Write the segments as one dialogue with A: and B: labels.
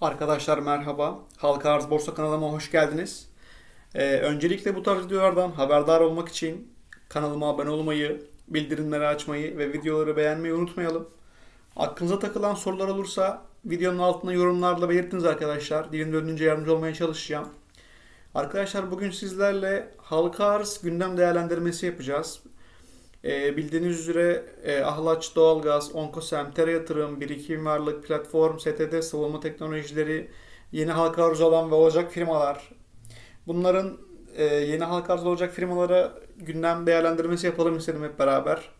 A: Arkadaşlar merhaba. Halka Arz Borsa kanalıma hoş geldiniz. Ee, öncelikle bu tarz videolardan haberdar olmak için kanalıma abone olmayı, bildirimleri açmayı ve videoları beğenmeyi unutmayalım. Aklınıza takılan sorular olursa videonun altına yorumlarla belirtiniz arkadaşlar. Dilim döndüğünce yardımcı olmaya çalışacağım. Arkadaşlar bugün sizlerle halka arz gündem değerlendirmesi yapacağız. Ee, bildiğiniz üzere e, Ahlaç Doğalgaz, Onkosem, Tera Yatırım, Birikim Varlık, Platform, STD, Savunma Teknolojileri, yeni halka arz olan ve olacak firmalar. Bunların e, yeni halka arz olacak firmalara gündem değerlendirmesi yapalım istedim hep beraber.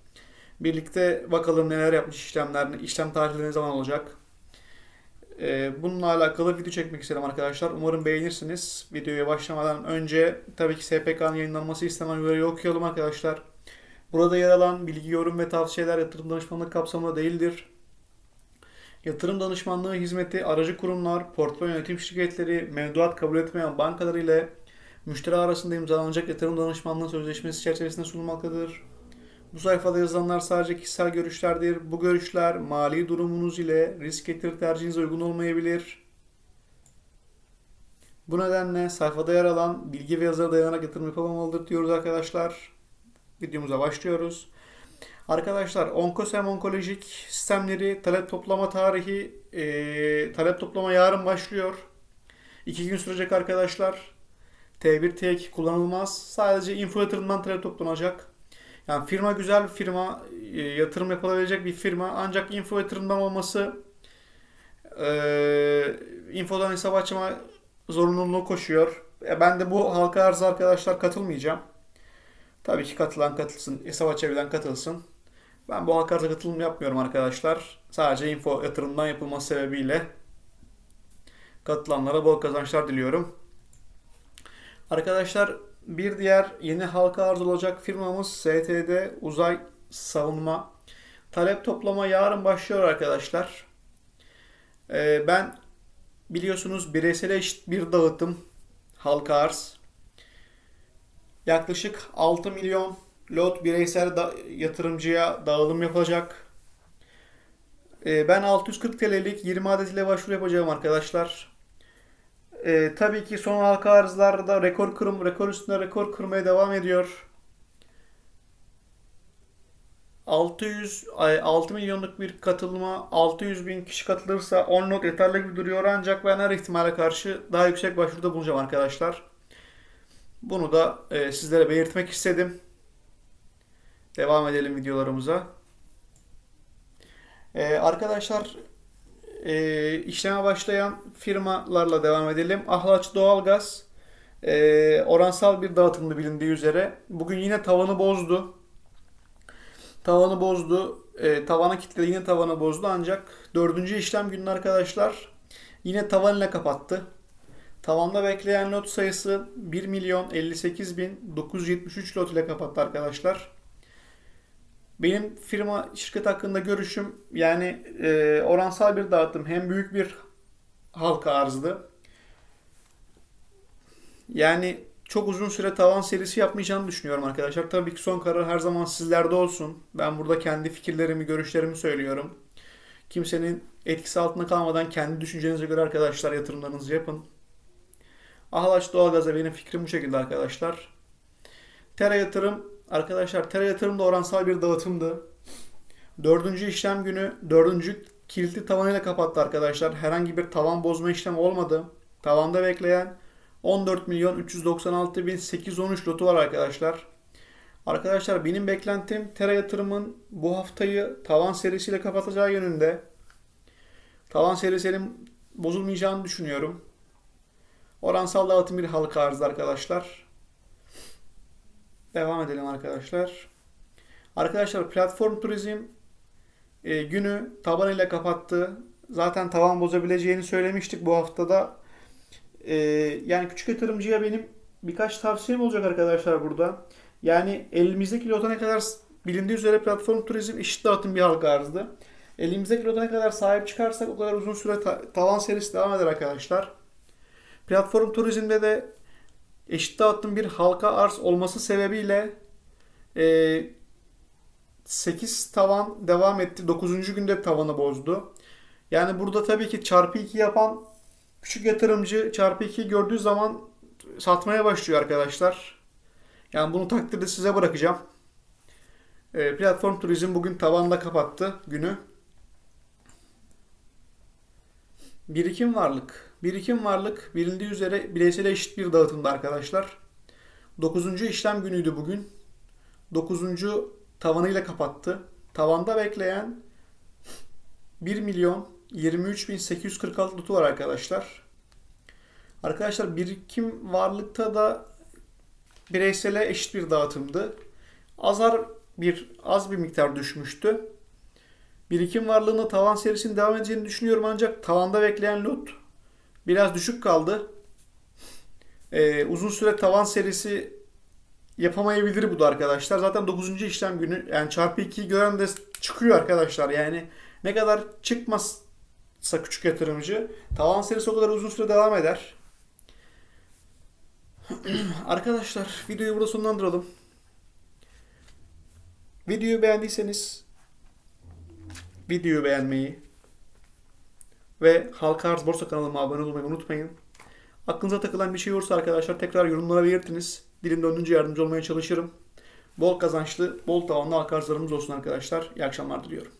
A: Birlikte bakalım neler yapmış işlemler, işlem tarihleri ne zaman olacak. E, bununla alakalı video çekmek istedim arkadaşlar. Umarım beğenirsiniz. Videoya başlamadan önce tabii ki SPK'nın yayınlanması istenen uyarıyı okuyalım arkadaşlar. Burada yer alan bilgi, yorum ve tavsiyeler yatırım danışmanlık kapsamında değildir. Yatırım danışmanlığı hizmeti aracı kurumlar, portföy yönetim şirketleri, mevduat kabul etmeyen bankalar ile müşteri arasında imzalanacak yatırım danışmanlığı sözleşmesi çerçevesinde sunulmaktadır. Bu sayfada yazılanlar sadece kişisel görüşlerdir. Bu görüşler mali durumunuz ile risk getir tercihinize uygun olmayabilir. Bu nedenle sayfada yer alan bilgi ve yazılara dayanarak yatırım yapılmamalıdır diyoruz arkadaşlar videomuza başlıyoruz. Arkadaşlar Onkosem Onkolojik Sistemleri talep toplama tarihi e, talep toplama yarın başlıyor. İki gün sürecek arkadaşlar. T1, T2 kullanılmaz. Sadece info yatırımdan talep toplanacak. Yani firma güzel bir firma, e, yatırım yapılabilecek bir firma. Ancak info yatırımdan olması e, infodan hesap açma zorunluluğu koşuyor. E, ben de bu halka arzı arkadaşlar katılmayacağım. Tabii ki katılan katılsın, hesap açabilen katılsın. Ben bu halka arza katılım yapmıyorum arkadaşlar. Sadece info yatırımdan yapılması sebebiyle katılanlara bol kazançlar diliyorum. Arkadaşlar bir diğer yeni halka arz olacak firmamız STD Uzay Savunma. Talep toplama yarın başlıyor arkadaşlar. Ee, ben biliyorsunuz bireysel eşit bir dağıtım halka arz. Yaklaşık 6 milyon lot bireysel da- yatırımcıya dağılım yapacak. Ee, ben 640 TL'lik 20 adet ile başvuru yapacağım arkadaşlar. Ee, tabii ki son halka arzlarda rekor kırım, rekor üstüne rekor kırmaya devam ediyor. 600, ay, 6 milyonluk bir katılıma 600 bin kişi katılırsa 10 lot yeterli gibi duruyor ancak ben her ihtimale karşı daha yüksek başvuruda bulunacağım arkadaşlar. Bunu da e, sizlere belirtmek istedim. Devam edelim videolarımıza. E, arkadaşlar e, işleme başlayan firmalarla devam edelim. Ahlaç Doğalgaz e, oransal bir dağıtımda bilindiği üzere. Bugün yine tavanı bozdu. Tavanı bozdu. E, tavana kilitledi yine tavanı bozdu ancak dördüncü işlem günü arkadaşlar yine tavan ile kapattı. Tavanda bekleyen lot sayısı 1 milyon 58 bin 973 lot ile kapattı arkadaşlar. Benim firma şirket hakkında görüşüm yani e, oransal bir dağıtım hem büyük bir halka arzdı. Yani çok uzun süre tavan serisi yapmayacağını düşünüyorum arkadaşlar. Tabii ki son karar her zaman sizlerde olsun. Ben burada kendi fikirlerimi, görüşlerimi söylüyorum. Kimsenin etkisi altında kalmadan kendi düşüncenize göre arkadaşlar yatırımlarınızı yapın. Ahlaç Doğalgaz'a benim fikrim bu şekilde arkadaşlar. Tera yatırım arkadaşlar Tera yatırım da oransal bir dağıtımdı. Dördüncü işlem günü dördüncü kilitli tavanıyla kapattı arkadaşlar. Herhangi bir tavan bozma işlemi olmadı. Tavanda bekleyen 14 milyon 396 bin 813 lotu var arkadaşlar. Arkadaşlar benim beklentim Tera yatırımın bu haftayı tavan serisiyle kapatacağı yönünde. Tavan serisinin bozulmayacağını düşünüyorum. Oransal dağıtım bir halka arzı arkadaşlar. Devam edelim arkadaşlar. Arkadaşlar platform turizm e, günü taban ile kapattı. Zaten tavan bozabileceğini söylemiştik bu haftada. E, yani küçük yatırımcıya benim birkaç tavsiyem olacak arkadaşlar burada. Yani elimizdeki lota ne kadar bilindiği üzere platform turizm eşit dağıtım bir halka arzdı. Elimizdeki lota ne kadar sahip çıkarsak o kadar uzun süre ta- tavan serisi devam eder arkadaşlar. Platform turizmde de eşit dağıtım bir halka arz olması sebebiyle e, 8 tavan devam etti. 9. günde tavanı bozdu. Yani burada tabii ki çarpı 2 yapan Küçük yatırımcı çarpı 2 gördüğü zaman satmaya başlıyor arkadaşlar. Yani bunu takdirde size bırakacağım. E, platform turizm bugün tavanda kapattı günü. Birikim varlık. Birikim varlık bilindiği üzere bireysel eşit bir dağıtımda arkadaşlar. 9. işlem günüydü bugün. 9. tavanıyla kapattı. Tavanda bekleyen 1 milyon 23.846 tutu var arkadaşlar. Arkadaşlar birikim varlıkta da bireysele eşit bir dağıtımdı. Azar bir az bir miktar düşmüştü. Birikim varlığında tavan serisinin devam edeceğini düşünüyorum ancak tavanda bekleyen lot biraz düşük kaldı. Ee, uzun süre tavan serisi yapamayabilir bu da arkadaşlar. Zaten 9. işlem günü yani çarpı 2'yi gören de çıkıyor arkadaşlar. Yani ne kadar çıkmazsa küçük yatırımcı tavan serisi o kadar uzun süre devam eder. arkadaşlar videoyu burada sonlandıralım. Videoyu beğendiyseniz videoyu beğenmeyi ve Halka Arz Borsa kanalıma abone olmayı unutmayın. Aklınıza takılan bir şey olursa arkadaşlar tekrar yorumlara belirtiniz. Dilim döndüğünce yardımcı olmaya çalışırım. Bol kazançlı, bol tavanlı halka arzlarımız olsun arkadaşlar. İyi akşamlar diliyorum.